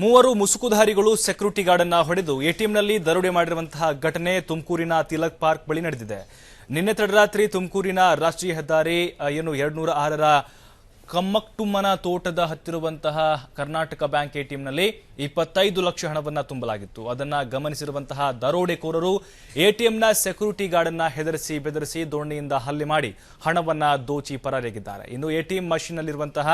ಮೂವರು ಮುಸುಕುಧಾರಿಗಳು security guard ಅನ್ನ ಹೊಡೆದು ಎಟಿಎಂನಲ್ಲಿ ದರೋಡೆ ಮಾಡಿರುವಂತಹ ಘಟನೆ ತುಮಕೂರಿನ ತಿಲಕ್ ಪಾರ್ಕ್ ಬಳಿ ನಡೆದಿದೆ. ನಿನ್ನೆ ತಡರಾತ್ರಿ ತುಮಕೂರಿನ ರಾಷ್ಟ್ರೀಯ ಹೆದ್ದಾರಿ ಏನು ಎರಡ್ನೂರ ಆರರ ಕಮ್ಮಕ್ಟುಮ್ಮನ ತೋಟದ ಹತ್ತಿರುವಂತಹ ಕರ್ನಾಟಕ ಬ್ಯಾಂಕ್ ಎಟಿಎಂನಲ್ಲಿ ಇಪ್ಪತ್ತೈದು ಲಕ್ಷ ಹಣವನ್ನು ತುಂಬಲಾಗಿತ್ತು. ಅದನ್ನ ಗಮನಿಸಿರುವಂತಹ ದರೋಡೆಕೋರರು ಎಟಿಎಂನ ಸೆಕ್ಯೂರಿಟಿ ಗಾರ್ಡನ್ನ ಹೆದರಿಸಿ ಬೆದರಿಸಿ ದೋಣಿಯಿಂದ ಹಲ್ಲೆ ಮಾಡಿ ಹಣವನ್ನ ದೋಚಿ ಪರಾರಿಯಾಗಿದ್ದಾರೆ. ಇನ್ನು ಎಟಿಎಂ ಮಷೀನ್ನಲ್ಲಿರುವಂತಹ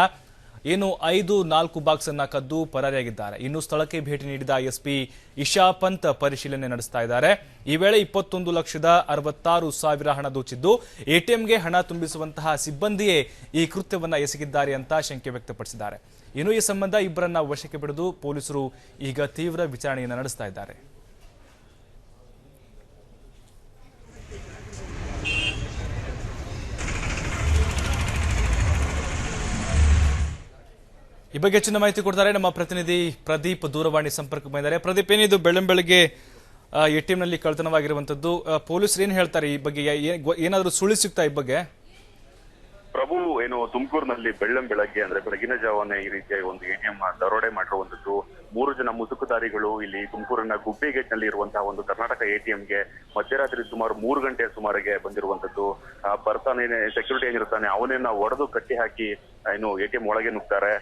ಏನು ಐದು, ನಾಲ್ಕು ಬಾಕ್ಸ್ ಅನ್ನ ಕದ್ದು ಪರಾರಿಯಾಗಿದ್ದಾರೆ. ಇನ್ನು ಸ್ಥಳಕ್ಕೆ ಭೇಟಿ ನೀಡಿದ ಎಸ್ಪಿ ಇಶಾ ಪಂತ್ ಪರಿಶೀಲನೆ ನಡೆಸ್ತಾ ಇದ್ದಾರೆ. ಈ ವೇಳೆ ಇಪ್ಪತ್ತೊಂದು ಲಕ್ಷದ ಅರವತ್ತಾರು ಸಾವಿರ ಹಣ ದೋಚಿದ್ದು, ಎಟಿಎಂಗೆ ಹಣ ತುಂಬಿಸುವಂತಹ ಸಿಬ್ಬಂದಿಯೇ ಈ ಕೃತ್ಯವನ್ನ ಎಸಗಿದ್ದಾರೆ ಅಂತ ಶಂಕೆ ವ್ಯಕ್ತಪಡಿಸಿದ್ದಾರೆ. ಇನ್ನು ಈ ಸಂಬಂಧ ಇಬ್ಬರನ್ನ ವಶಕ್ಕೆ ಪಡೆದು ಪೊಲೀಸರು ಈಗ ತೀವ್ರ ವಿಚಾರಣೆಯನ್ನು ನಡೆಸ್ತಾ ಇದ್ದಾರೆ. ಈ ಬಗ್ಗೆ ಹೆಚ್ಚಿನ ಮಾಹಿತಿ ಕೊಡ್ತಾರೆ ನಮ್ಮ ಪ್ರತಿನಿಧಿ ಪ್ರದೀಪ್ ದೂರವಾಣಿ ಸಂಪರ್ಕ ಬಂದಿದ್ದಾರೆ. ಪ್ರದೀಪ್ ಏನಿದು ಬೆಳ್ಳಂ ಬೆಳಗ್ಗೆ ಎಟಿಎಂ ನಲ್ಲಿ ಕಳ್ತನವಾಗಿರುವಂತದ್ದು ಆ, ಪೊಲೀಸರು ಏನ್ ಹೇಳ್ತಾರೆ ಈ ಬಗ್ಗೆ? ಏನಾದರೂ ಸುಳ್ಳು ಸಿಗ್ತಾ ಈ ಬಗ್ಗೆ? ಪ್ರಭು ಏನು ತುಮಕೂರಿನಲ್ಲಿ ಬೆಳ್ಳಂ ಬೆಳಗ್ಗೆ ಅಂದ್ರೆ ಬೆಳಗಿನ ಜಾವನೆ ಈ ರೀತಿಯ ಒಂದು ಎಟಿಎಂ ದರೋಡೆ ಮಾಡಿರುವಂತದ್ದು ಮೂರು ಜನ ಮುಸುಕುದಾರಿಗಳು ಇಲ್ಲಿ ತುಮಕೂರಿನ ಗುಬ್ಬಿ ಗೇಟ್ನಲ್ಲಿ ಇರುವಂತಹ ಒಂದು ಕರ್ನಾಟಕ ಎಟಿಎಂಗೆ ಮಧ್ಯರಾತ್ರಿ ಸುಮಾರು ಮೂರು ಗಂಟೆ ಸುಮಾರಿಗೆ ಬಂದಿರುವಂತದ್ದು. ಬರ್ತಾನೆ ಸೆಕ್ಯೂರಿಟಿ ಏನಿರ್ತಾನೆ ಅವನೇನ ಒಡೆದು ಕಟ್ಟಿ ಹಾಕಿ ಏನು ಎಟಿಎಂ ಒಳಗೆ ನುಗ್ತಾರೆ.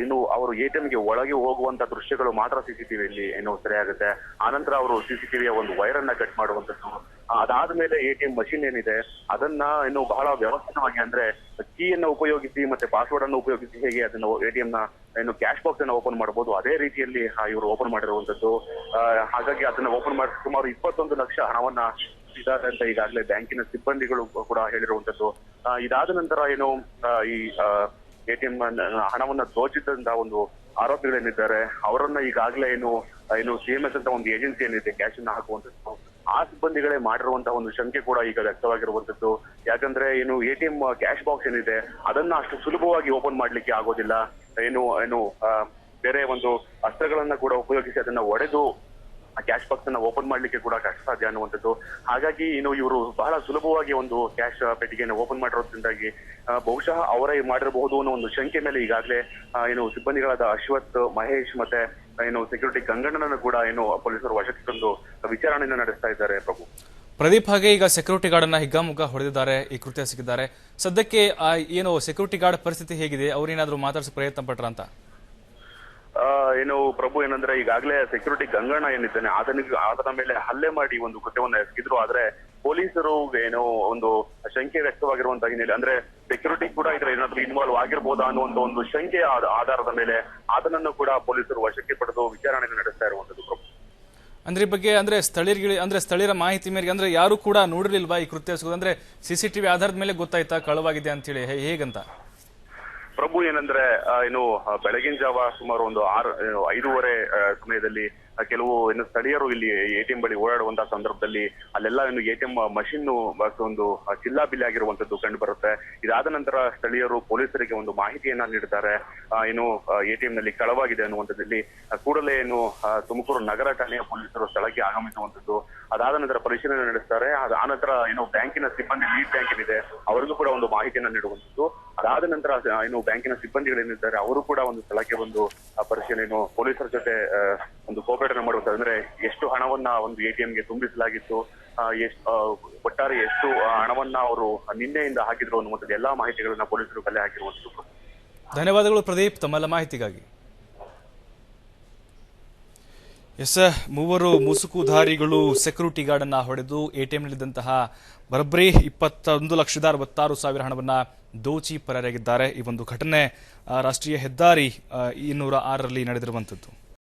ಇನ್ನು ಅವರು ಎಟಿಎಂಗೆ ಒಳಗೆ ಹೋಗುವಂತ ದೃಶ್ಯಗಳು ಮಾತ್ರ ಸಿಸಿಟಿವಿಯಲ್ಲಿ ಏನು ಸೆರೆಯಾಗುತ್ತೆ ಆನಂತರ ಅವರು ಸಿಸಿಟಿವಿಯ ಒಂದು ವೈರ್ ಅನ್ನ ಕಟ್ ಮಾಡುವಂತದ್ದು ಆ, ಅದಾದ್ಮೇಲೆ ಎಟಿಎಂ ಮಷಿನ್ ಏನಿದೆ ಅದನ್ನ ಇನ್ನು ಬಹಳ ವ್ಯವಸ್ಥಿತವಾಗಿ ಅಂದ್ರೆ ಕೀಯನ್ನ ಉಪಯೋಗಿಸಿ ಮತ್ತೆ ಪಾಸ್ವರ್ಡ್ ಅನ್ನು ಉಪಯೋಗಿಸಿ ಹೇಗೆ ಅದನ್ನ ಎಟಿಎಂ ನ ಏನು ಕ್ಯಾಶ್ ಬಾಕ್ಸ್ ಅನ್ನ ಓಪನ್ ಮಾಡಬಹುದು ಅದೇ ರೀತಿಯಲ್ಲಿ ಇವರು ಓಪನ್ ಮಾಡಿರುವಂತದ್ದು ಹಾಗಾಗಿ ಅದನ್ನ ಓಪನ್ ಮಾಡಿ ಸುಮಾರು ಇಪ್ಪತ್ತೊಂದು ಲಕ್ಷ ಹಣವನ್ನ ಇದ್ದಾರೆ ಅಂತ ಈಗಾಗಲೇ ಬ್ಯಾಂಕಿನ ಸಿಬ್ಬಂದಿಗಳು ಕೂಡ ಹೇಳಿರುವಂತದ್ದು ಇದಾದ ನಂತರ ಏನು ಈ ಎಟಿಎಂ ಹಣವನ್ನ ದೋಚಿದ್ದಂತ ಒಂದು ಆರೋಪಿಗಳೇನಿದ್ದಾರೆ, ಅವರನ್ನ ಈಗಾಗಲೇ ಏನು ಏನು ಸಿಎಂಎಸ್ ಅಂತ ಒಂದು ಏಜೆನ್ಸಿ ಏನಿದೆ, ಕ್ಯಾಶ್ ಅನ್ನ ಹಾಕುವಂತದ್ದು ಆ ಸಿಬ್ಬಂದಿಗಳೇ ಮಾಡಿರುವಂತಹ ಒಂದು ಶಂಕೆ ಕೂಡ ಈಗ ವ್ಯಕ್ತವಾಗಿರುವಂತದ್ದು ಯಾಕಂದ್ರೆ ಏನು ಎಟಿಎಂ ಕ್ಯಾಶ್ ಬಾಕ್ಸ್ ಏನಿದೆ, ಅದನ್ನ ಅಷ್ಟು ಸುಲಭವಾಗಿ ಓಪನ್ ಮಾಡ್ಲಿಕ್ಕೆ ಆಗೋದಿಲ್ಲ. ಏನು ಏನು ಬೇರೆ ಒಂದು ಅಸ್ತ್ರಗಳನ್ನ ಕೂಡ ಉಪಯೋಗಿಸಿ ಅದನ್ನ ಒಡೆದು ಕ್ಯಾಶ್ ಬಾಕ್ಸ್ ಅನ್ನ ಓಪನ್ ಮಾಡ್ಲಿಕ್ಕೆ ಕೂಡ ಕಷ್ಟ ಸಾಧ್ಯ ಅನ್ನುವಂಥದ್ದು. ಹಾಗಾಗಿ ಏನು ಇವರು ಬಹಳ ಸುಲಭವಾಗಿ ಒಂದು ಕ್ಯಾಶ್ ಪೆಟ್ಟಿಗೆಯನ್ನು ಓಪನ್ ಮಾಡಿರೋದ್ರಿಂದಾಗಿ ಬಹುಶಃ ಅವರೇ ಮಾಡಿರಬಹುದು ಅನ್ನೋ ಒಂದು ಶಂಕೆ ಮೇಲೆ ಈಗಾಗಲೇ ಆ, ಏನು ಸಿಬ್ಬಂದಿಗಳಾದ ಅಶ್ವಥ್ ಮಹೇಶ್ ಮತ್ತೆ ಏನು ಸೆಕ್ಯೂರಿಟಿ ಗಂಗಣ್ಣನನ್ನು ಕೂಡ ಏನು ಪೊಲೀಸರು ವಶಕ್ಕೆ ತಂದು ವಿಚಾರಣೆಯನ್ನು ನಡೆಸ್ತಾ ಇದ್ದಾರೆ ಪ್ರಭು. ಪ್ರದೀಪ್ ಹಾಗೆ ಈಗ ಸೆಕ್ಯೂರಿಟಿ ಗಾರ್ಡ್ ಅನ್ನ ಹಿಗ್ಗಾಮುಗ್ಗ ಹೊಡೆದಿದ್ದಾರೆ ಈ ಕೃತ್ಯ ಸಿಕ್ಕಿದ್ದಾರೆ. ಸದ್ಯಕ್ಕೆ ಆ ಏನು ಸೆಕ್ಯೂರಿಟಿ ಗಾರ್ಡ್ ಪರಿಸ್ಥಿತಿ ಹೇಗಿದೆ? ಅವ್ರೇನಾದ್ರೂ ಮಾತಾಡಿಸೋ ಪ್ರಯತ್ನ ಪಟ್ರ ಅಂತ ಆ, ಏನು ಪ್ರಭು, ಏನಂದ್ರೆ ಈಗಾಗಲೇ ಸೆಕ್ಯೂರಿಟಿ ಗಂಗಣ್ಣ ಏನಿದ್ದಾನೆ, ಆತನಿಗೆ, ಆತನ ಮೇಲೆ ಹಲ್ಲೆ ಮಾಡಿ ಒಂದು ಕೃತ್ಯವನ್ನು ಎಸಗಿದ್ರು. ಆದ್ರೆ ಪೊಲೀಸರು ಏನು ಒಂದು ಶಂಕೆ ವ್ಯಕ್ತವಾಗಿರುವಂತಹ ಹಿನ್ನೆಲೆ, ಅಂದ್ರೆ ಸೆಕ್ಯೂರಿಟಿ ಕೂಡ ಇದ್ರೆ ಏನಾದ್ರೂ ಇನ್ವಾಲ್ವ್ ಆಗಿರ್ಬೋದಾ ಅನ್ನುವಂತ ಒಂದು ಆಧ- ಆಧಾರದ ಮೇಲೆ ಆತನನ್ನು ಕೂಡ ಪೊಲೀಸರು ವಶಕ್ಕೆ ಪಡೆದು ವಿಚಾರಣೆ ನಡೆಸ್ತಾ ಇರುವಂತದ್ದು ಪ್ರಭು. ಅಂದ್ರೆ ಈ ಬಗ್ಗೆ, ಅಂದ್ರೆ ಸ್ಥಳೀಯರಿಗೆ, ಅಂದ್ರೆ ಸ್ಥಳೀಯರ ಮಾಹಿತಿ ಮೇರೆಗೆ, ಅಂದ್ರೆ ಯಾರು ಕೂಡ ನೋಡಿರ್ಲಿಲ್ವಾ ಈ ಕೃತ್ಯ? ಅಂದ್ರೆ ಸಿಸಿಟಿವಿ ಆಧಾರದ ಮೇಲೆ ಗೊತ್ತಾಯ್ತಾ, ಕಳವಾಗಿದೆ ಅಂತೇಳಿ ಹೇಳಿ ಹೇಗಂತ? ಪ್ರಭು ಏನಂದ್ರೆ ಆ, ಏನು ಬೆಳಗಿನ ಜಾವ ಸುಮಾರು ಒಂದು ಆರು ಐದೂವರೆ ಸಮಯದಲ್ಲಿ ಕೆಲವು ಏನು ಸ್ಥಳೀಯರು ಇಲ್ಲಿ ಎಟಿಎಂ ಬಳಿ ಓಡಾಡುವಂತಹ ಸಂದರ್ಭದಲ್ಲಿ ಅಲ್ಲೆಲ್ಲ ಏನು ಎಟಿಎಂ ಮಷಿನ್ ಒಂದು ಚಿಲ್ಲಾ ಚಿಲ್ಲಾಬಿಲ್ಲಿ ಆಗಿರುವಂತದ್ದು ಕಂಡು ಬರುತ್ತೆ. ಇದಾದ ನಂತರ ಸ್ಥಳೀಯರು ಪೊಲೀಸರಿಗೆ ಒಂದು ಮಾಹಿತಿಯನ್ನ ನೀಡಿದ್ದಾರೆ ಆ, ಏನು ಎಟಿಎಂ ನಲ್ಲಿ ಕಳವಾಗಿದೆ ಅನ್ನುವಂಥದ್ದಲ್ಲಿ ಆ, ಕೂಡಲೇ ಏನು ತುಮಕೂರು ನಗರ ಠಾಣೆಯ ಪೊಲೀಸರು ಸ್ಥಳಕ್ಕೆ ಆಗಮಿಸುವಂತದ್ದು ಅದಾದ ನಂತರ ಪರಿಶೀಲನೆ ನಡೆಸ್ತಾರೆ. ಅದ ನಂತರ ಏನು ಬ್ಯಾಂಕಿನ ಸಿಬ್ಬಂದಿ ಲೀಡ್ ಬ್ಯಾಂಕ್ ಏನಿದೆ ಅವರಿಗೂ ಕೂಡ ಒಂದು ಮಾಹಿತಿಯನ್ನ ನೀಡುವಂತದ್ದು ಅದಾದ ನಂತರ ಏನು ಬ್ಯಾಂಕಿನ ಸಿಬ್ಬಂದಿಗಳೇನಿದ್ದಾರೆ ಅವರು ಕೂಡ ಒಂದು ಸ್ಥಳಕ್ಕೆ ಬಂದು ಪರಿಶೀಲನೆ ಪೊಲೀಸರ ಜೊತೆ ಒಂದು ಕೋಪರೇಟ್ ಮಾಡುವಂತ ಅಂದ್ರೆ ಎಷ್ಟು ಹಣವನ್ನ ಒಂದು ಎಟಿಎಂಗೆ ತುಂಬಿಸಲಾಗಿತ್ತು ಎಷ್ಟು ಒಟ್ಟಾರೆ ಎಷ್ಟು ಹಣವನ್ನ ಅವರು ನಿನ್ನೆಯಿಂದ ಹಾಕಿದ್ರು ಅನ್ನುವಂಥದ್ದು ಎಲ್ಲಾ ಮಾಹಿತಿಗಳನ್ನ ಪೊಲೀಸರು ಕಲೆ ಹಾಕಿರುವಂತದ್ದು ಧನ್ಯವಾದಗಳು ಪ್ರದೀಪ್, ತಮ್ಮೆಲ್ಲ ಮಾಹಿತಿಗಾಗಿ. ಎಸ್, ಮೂವರು ಮುಸುಕುಧಾರಿಗಳು ಸೆಕ್ಯೂರಿಟಿ ಗಾರ್ಡ್ ಅನ್ನ ಹೊಡೆದು ಎಟಿಎಂನಲ್ಲಿದ್ದಂತಹ ಬರೋಬ್ಬರಿ ಇಪ್ಪತ್ತೊಂದು ಲಕ್ಷದ ಅರವತ್ತಾರು ಸಾವಿರ ಹಣವನ್ನ ದೋಚಿ ಪರಾರಿಯಾಗಿದ್ದಾರೆ. ಈ ಒಂದು ಘಟನೆ ರಾಷ್ಟ್ರೀಯ ಹೆದ್ದಾರಿ ಇನ್ನೂರ ಆರರಲ್ಲಿ ನಡೆದಿರುವಂಥದ್ದು.